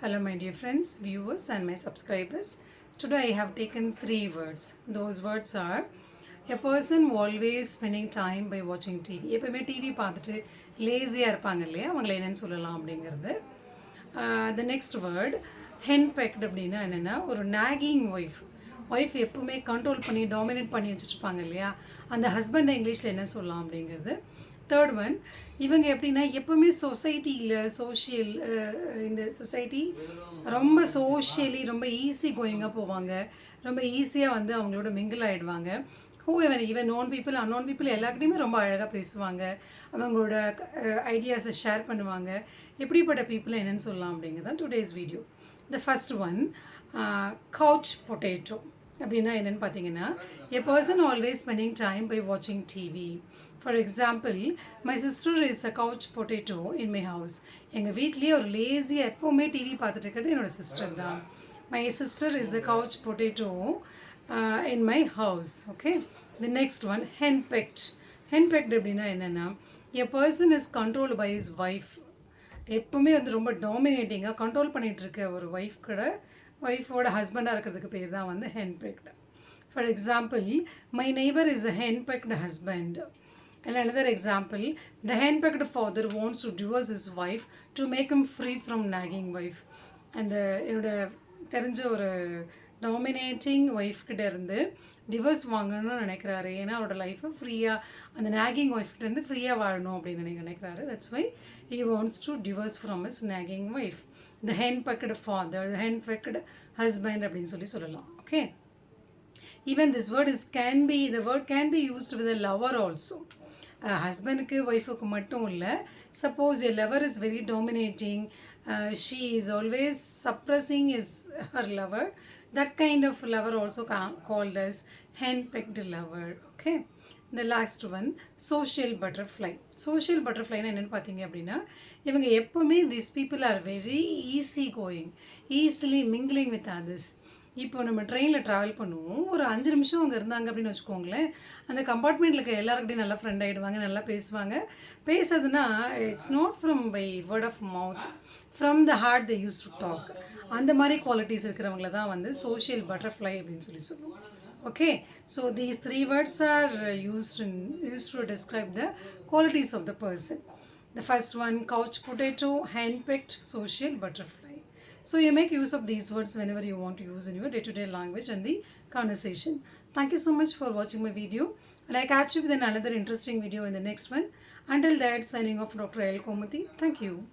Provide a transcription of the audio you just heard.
Hello, my dear friends, viewers, and my subscribers. Today I have taken three words. Those words are a person always spending time by watching TV. எப்பவுமே TV பார்த்துட்டு லேசியாக இருப்பாங்க இல்லையா அவங்கள என்னென்னு சொல்லலாம் அப்படிங்கிறது the next word henpecked அப்படின்னா என்னென்னா ஒரு நாகிங் ஒய்ஃப் ஒய்ஃப் எப்பவுமே கண்ட்ரோல் பண்ணி டாமினேட் பண்ணி வச்சுட்ருப்பாங்க இல்லையா அந்த ஹஸ்பண்டை இங்கிலீஷில் என்ன சொல்லலாம் அப்படிங்கிறது தேர்ட் ஒன் இவங்க எப்படின்னா எப்பவுமே சொசைட்டியில் சோஷியல் இந்த சொசைட்டி ரொம்ப சோஷியலி ரொம்ப ஈஸி கோயிங்காக போவாங்க. ரொம்ப ஈஸியாக வந்து அவங்களோட மிங்கிள் ஆகிடுவாங்க ஹூ இவன் இவன் நோன் பீப்புள் அன்னோன் பீப்புள் எல்லாருக்கிட்டையுமே ரொம்ப அழகாக பேசுவாங்க. அவங்களோட ஐடியாஸை ஷேர் பண்ணுவாங்க. எப்படிப்பட்ட பீப்புளை என்னென்னு சொல்லலாம் அப்படிங்கிறது தான் today's video the first one couch potato அப்படின்னா என்னென்னு பார்த்தீங்கன்னா a person always spending time by வாட்சிங் TV for example my sister is a couch potato in my house எங்கள் வீட்லேயே ஒரு லேசியாக எப்போவுமே டிவி பார்த்துட்டு இருக்கிறது என்னோட சிஸ்டர் தான். My sister is a couch potato in my house okay the next one henpecked henpecked அப்படின்னா என்னென்னா a person is control by is wife எப்பவுமே வந்து ரொம்ப டாமினேட்டிங்காக கண்ட்ரோல் பண்ணிகிட்டு இருக்க ஒரு ஒய்ஃப் கூட ஒய்ஃபோட ஹஸ்பண்டாக இருக்கிறதுக்கு பேர் தான் வந்து henpecked for example my neighbour is a henpecked husband And another example, the henpecked father wants to divorce his wife to make him free from nagging wife. அந்த என்னோட தெரிஞ்ச ஒரு டாமினேட்டிங் ஒய்ஃப்கிட்ட இருந்து டிவோர்ஸ் வாங்கணும்னு நினைக்கிறாரு. ஏன்னா அவரோட லைஃப்பை ஃப்ரீயாக அந்த நாகிங் ஒய்ஃப்கிட்டேருந்து ஃப்ரீயாக வாழணும் அப்படின்னு நினைக்கிறாரு. That's why he wants to divorce from is nagging wife the henpecked father the henpecked husband அப்படின்னு சொல்லி சொல்லலாம். Okay even this word is can be the word can be used with a lover also ஹஸ்பண்டுக்கு ஒய்ஃபுக்கு மட்டும் இல்லை suppose a lover is very dominating she is always suppressing is her lover that kind of lover also called as hand pecked lover okay இந்த last one social butterfly social பட்டர்ஃப்ளைனா என்னென்னு பார்த்தீங்க அப்படின்னா இவங்க எப்போவுமே this people are very easy going easily mingling with others இப்போ நம்ம ட்ரெயினில் travel பண்ணுவோம். ஒரு அஞ்சு நிமிஷம் அவங்க இருந்தாங்க அப்படின்னு வச்சுக்கோங்களேன். அந்த கம்பார்ட்மெண்ட்டில் இருக்க எல்லாருக்கிட்டையும் நல்லா ஃப்ரெண்ட் ஆகிடுவாங்க நல்லா பேசுவாங்க. பேசுறதுன்னா it's not from by word of mouth from the heart the use to talk அந்த மாதிரி குவாலிட்டிஸ் இருக்கிறவங்கள தான் வந்து சோஷியல் பட்டர்ஃப்ளை அப்படின்னு சொல்லி சொல்லுவோம். Okay so these three words are used in use to describe the qualities of the person the first one couch potato henpecked social butterfly So you make use of these words whenever you want to use in your day-to-day language and the conversation. Thank you so much for watching my video and I catch you with another interesting video in the next one. Until that, signing off Dr. L. Komati. Thank you.